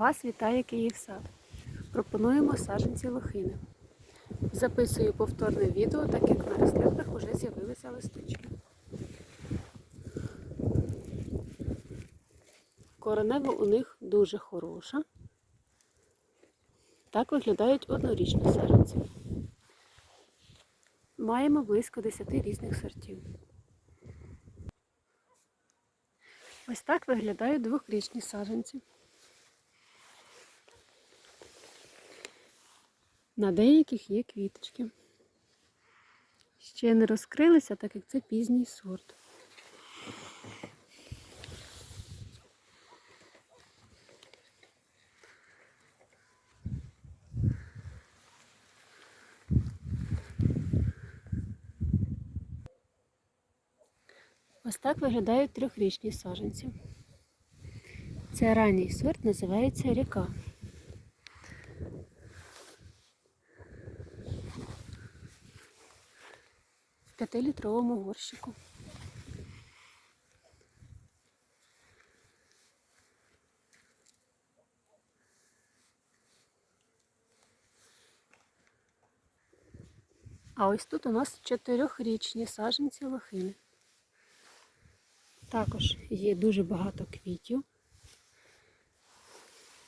Вас вітає Київсад. Пропонуємо саджанці лохини. Записую повторне відео, так як на рослинках вже з'явилися листочки. Коренева у них дуже хороша. Так виглядають однорічні саджанці. Маємо близько 10 різних сортів. Ось так виглядають двохрічні саджанці. На деяких є квіточки. Ще не розкрилися, так як це пізній сорт. Ось так виглядають трьохрічні саджанці. Це ранній сорт називається ріка. П'ятилітровому горщику. А ось тут у нас чотирьохрічні саджанці лохини. Також є дуже багато квітів.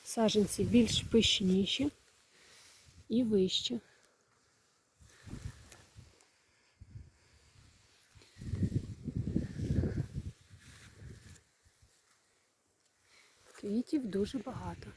Саджанці більш пишніші і вищі. Квітів дуже багато.